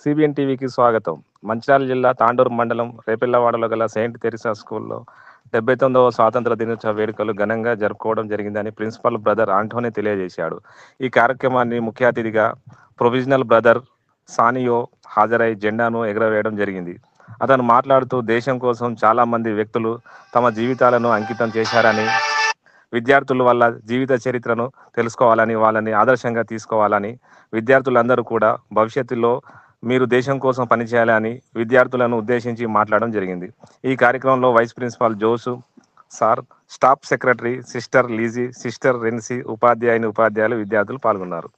CBN టీవీకి స్వాగతం. మంచిర్యాల జిల్లా తాండూరు మండలం రేపిల్లవాడలో గల సెయింట్ తెరిసా స్కూల్లో డెబ్బై తొమ్మిదవ స్వాతంత్ర దినోత్సవ వేడుకలు ఘనంగా జరుపుకోవడం జరిగిందని ప్రిన్సిపల్ బ్రదర్ ఆంటోనీ తెలియజేశాడు. ఈ కార్యక్రమాన్ని ముఖ్య అతిథిగా ప్రొవిజనల్ బ్రదర్ సానియో హాజరై జెండాను ఎగురవేయడం జరిగింది. అతను మాట్లాడుతూ దేశం కోసం చాలామంది వ్యక్తులు తమ జీవితాలను అంకితం చేశారని విద్యార్థుల వల్ల జీవిత చరిత్రను తెలుసుకోవాలని వాళ్ళని ఆదర్శంగా తీసుకోవాలని విద్యార్థులందరూ కూడా భవిష్యత్తులో మీరు దేశం కోసం పనిచేయాలని విద్యార్థులను ఉద్దేశించి మాట్లాడడం జరిగింది. ఈ కార్యక్రమంలో vice principal Josu sir staff secretary sister Liji sister Rency ఉపాధ్యాయుని ఉపాధ్యాయులు విద్యార్థులు పాల్గొన్నారు.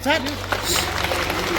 Staff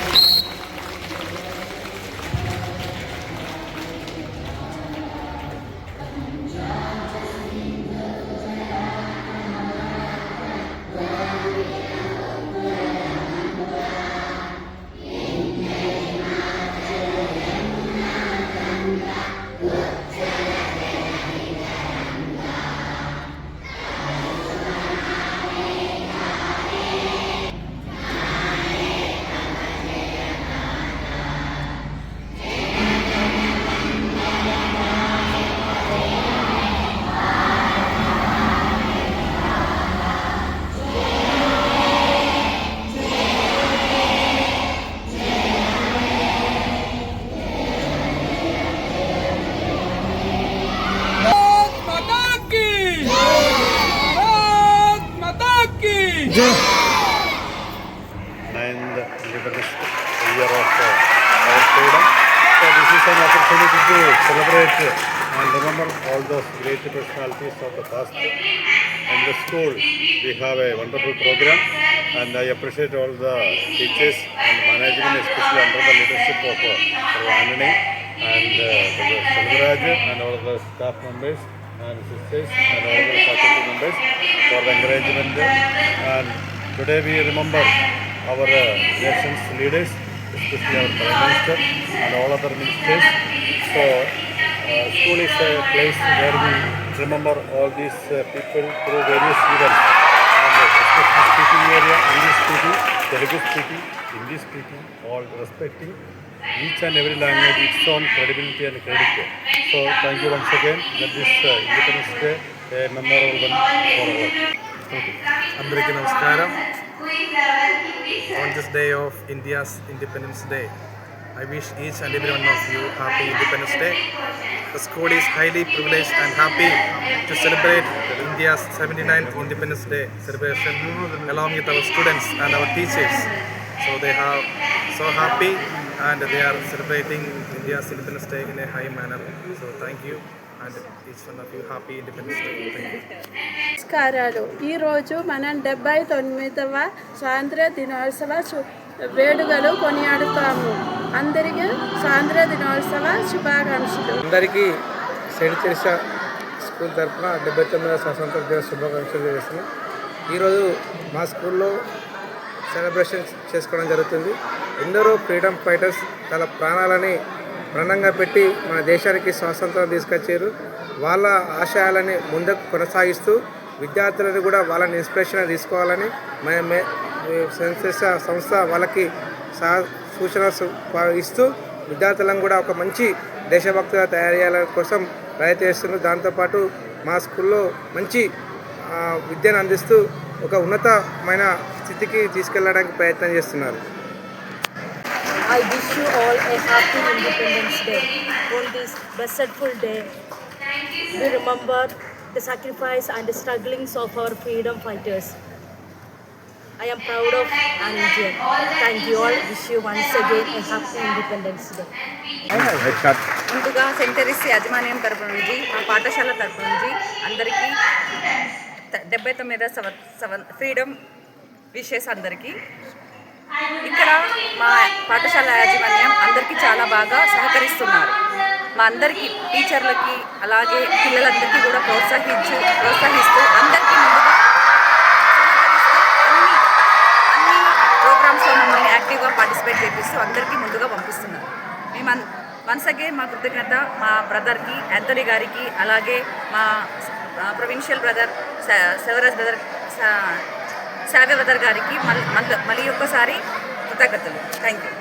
ninth Independence year of uh, our freedom. So this is an opportunity to celebrate and remember all those great personalities of the past. In the school, we have a wonderful program, and I appreciate all the teachers and management, especially under the leadership of uh, and uh, and all the staff members and sisters and all the faculty members for the encouragement. And today we remember our uh, nation's leaders, especially our Prime Minister and all other ministers. So, uh, school is a place where we remember all these uh, people through various events. And uh, especially speaking area, English speaking, Telugu speaking, Hindi speaking, all respecting each and every language its own credibility and credit. So, thank you once again. Let this uh, Independence Day a memorable one for all. Thank you. అందరికీ నమస్కారం on this day of India's Independence Day. I wish each and every one of you happy Independence Day. The school is highly privileged and happy to celebrate India's 79th Independence Day celebration along with our students and our teachers. So they are so happy and they are celebrating India's Independence Day in a high manner. So thank you and each one of you happy Independence Day. నమస్కారాలు. ఈరోజు మనం డెబ్బై తొమ్మిదవ స్వాతంత్ర దినోత్సవ వేడుకలు కొనియాడుతాము. అందరికీ స్వాతంత్ర దినోత్సవ శుభాకాంక్షలు. అందరికీ సెయింట్ తెరిసా స్కూల్ తరఫున డెబ్బై తొమ్మిదవ స్వాతంత్ర దిన శుభాకాంక్షలు చేస్తున్నాం ఈరోజు మా స్కూల్లో సెలబ్రేషన్ చేసుకోవడం జరుగుతుంది. ఎందరో ఫ్రీడమ్ ఫైటర్స్ తన ప్రాణాలని ప్రణంగా పెట్టి మన దేశానికి స్వాతంత్రం తీసుకొచ్చారు. వాళ్ళ ఆశయాలని ముందుకు కొనసాగిస్తూ విద్యార్థులను కూడా వాళ్ళని ఇన్స్పిరేషన్ తీసుకోవాలని మే- మే సంస్థ వాళ్ళకి సా సూచన ఇస్తూ విద్యార్థులను కూడా ఒక మంచి దేశభక్తిగా తయారు కోసం ప్రయత్నిస్తున్నారు దాంతోపాటు మా స్కూల్లో మంచి విద్యను అందిస్తూ ఒక ఉన్నతమైన స్థితికి తీసుకెళ్ళడానికి ప్రయత్నం చేస్తున్నారు I wish you all a happy Independence Day. On this blessedful day, we remember the sacrifice and the strugglings of our freedom fighters. I am proud of an Indian. Thank you all. Wish you once again a happy Independence Day. ముందుగా saint యాజమాన్యం తరపు నుంచి మా పాఠశాల తరపు నుంచి అందరికీ డెబ్బై తొమ్మిదో సంవ సంవ ఫ్రీడమ్ విషెస్ అందరికీ ఇక్కడ మా పాఠశాల యాజమాన్యం అందరికీ చాలా బాగా సహకరిస్తున్నారు మా అందరికీ టీచర్లకి అలాగే పిల్లలందరికీ కూడా ప్రోత్సహించు ప్రోత్సహిస్తూ అందరికీ ముందుగా అన్ని అన్ని ప్రోగ్రామ్స్లో మమ్మల్ని యాక్టివ్గా పార్టిసిపేట్ చేపిస్తూ అందరికీ ముందుగా పంపిస్తున్నారు మేము వన్స్ అగైన్ మా కృతజ్ఞత మా బ్రదర్కి యాంథనీ గారికి అలాగే మా provincial brother Shivaraj brother Savya brother గారికి మళ్ళీ మళ్ళీ మళ్ళీ ఒక్కసారి కృతజ్ఞతలు. Thank you.